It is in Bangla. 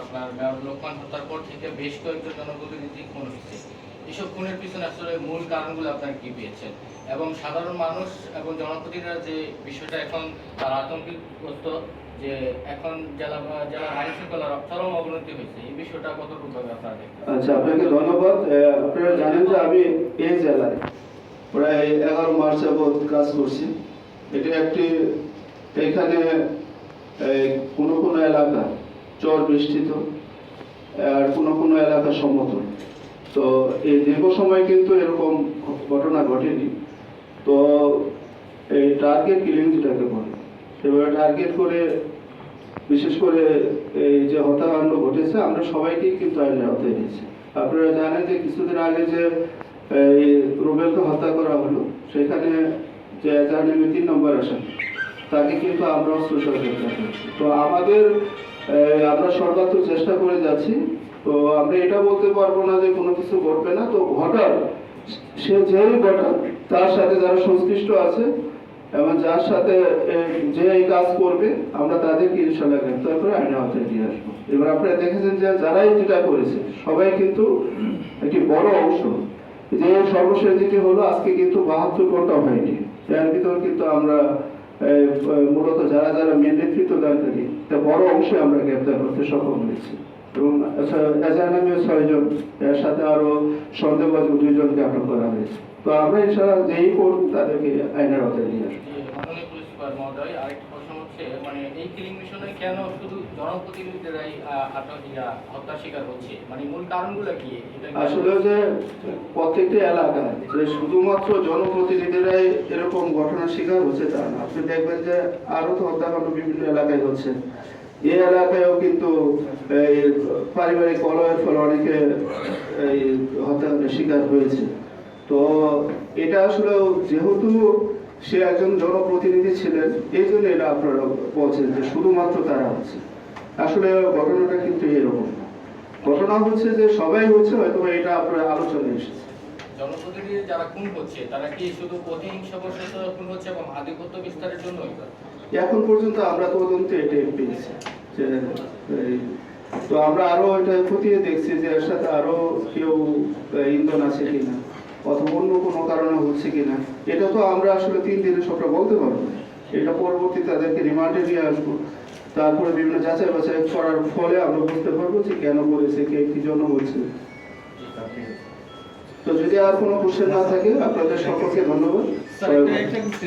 আপনার লোকমান হত্যার পর থেকে বেশ জনপ্রতিনিধি খুন এসব খুনের পিছনে আসলে মূল কারণগুলো কি পেয়েছেন? এবং সাধারণ মানুষ এবং জনপ্রতিনিধিরা যে বিষয়টা এখন তারা যে এখন জেলা আইন অবনতি হয়েছে, এই বিষয়টা ভাবে আপনারা আচ্ছা আপনাকে ধন্যবাদ। আপনারা জানেন যে আমি এই জেলায় প্রায় এগারো মাস যাবৎ কাজ করছি। এটা একটি, এখানে কোনো এলাকা চর বৃষ্টিত আর কোনো কোনো এলাকা সমতল তো এই দীর্ঘ সময় কিন্তু এরকম ঘটনা ঘটেনি। তো এই টার্গেট কিলিং যেটাকে বলে, এবার টার্গেট করে, বিশেষ করে এই যে হত্যাকাণ্ড ঘটেছে, আমরা সবাইকেই কিন্তু আইনের আওতায় নিয়েছি আপনারা জানেন যে কিছুদিন আগে যে, এই রুবেলকে হত্যা করা হলো, সেখানে যে যার নামে তিন নম্বর আসেন, তাকে কিন্তু আমরা অস্ত্র গ্রেপ্তার করেছি। তো আমাদের আমরা সর্বাত্মক চেষ্টা করে যাচ্ছি। তো আমরা এটা বলতে পারব না যে কোনো কিছু ঘটবে না। তো ঘটার সে যেই ঘটার তার সাথে যারা সংশ্লিষ্ট আছে এবং যার সাথে যে এই কাজ করবে, আমরা তাদেরকে ইনশাল্লাহ গ্রেপ্তার করে আইনের আওতায় নিয়ে আসব। এবার আপনারা দেখেছেন যে যারাই যেটা করেছে, সবাই কিন্তু একটি বড় অংশ। যে সর্বশেষ যেটি হলো, আজকে কিন্তু বাহাত্তর ঘণ্টা হয়নি। এর ভিতর কিন্তু আমরা মূলত যারা যারা মেন নেতৃত্ব তা বড় অংশে আমরা গ্রেপ্তার করতে সক্ষম হয়েছি। এবং আচ্ছা, এজাহার নামে ছয়জন এর সাথে আরও সন্দেহবাদী দুইজনকে আটক করা হয়েছে। তো আমরা ইনশাল্লাহ যেই করব তাদেরকে আইনের আওতায় নিয়ে আসব। মহোদয় আরেকটা প্রশ্ন হচ্ছে মানে এই কিলিং মিশনে কেন শুধু জনপ্রতিনিধিরাই আহ, আটক শিকার হচ্ছে? মানে মূল কারণগুলো কি? কি- আসলে যে প্রত্যেকটি এলাকায় যে শুধুমাত্র জনপ্রতিনিধিরাই এরকম ঘটনার শিকার হচ্ছে তা না। আপনি দেখবেন যে আরও তো হত্যাকাণ্ড বিভিন্ন এলাকায় হচ্ছে। এই এলাকায়ও কিন্তু এই পারিবারিক কলয়ের ফলে অনেকে এই হত্যাকাণ্ডের শিকার হয়েছে। তো এটা আসলে যেহেতু সে একজন জনপ্রতিনিধি ছিলেন এই জন্য এটা আপনারা বলছেন যে শুধুমাত্র তারা হচ্ছে। আসলে ঘটনাটা কিন্তু এরকম। ঘটনা হচ্ছে যে সবাই হচ্ছে হয়তো এটা আপনার আলোচনায় এসেছে। জনপ্রতিনিধি যারা খুন হচ্ছে তারা কি শুধু খুন হচ্ছে এবং আধিপত্য বিস্তারের জন্য এখন পর্যন্ত আমরা তদন্তে এটাই পেয়েছি যে তো আমরা আরও এটা খতিয়ে দেখছি যে এর সাথে আরও কেউ ইন্ধন আছে কিনা, অথবা অন্য কোনো কারণে হচ্ছে কিনা। এটা তো আমরা আসলে তিন দিনে সবটা বলতে পারব। এটা পরবর্তী তাদেরকে রিমান্ডে নিয়ে আসব। তারপরে বিভিন্ন যাচাই বাছাই করার ফলে আমরা বুঝতে পারব যে কেন করেছে, কে কি জন্য হচ্ছে তো যদি আর কোনো কোশ্চেন না থাকে, আপনাদের সকলকে ধন্যবাদ।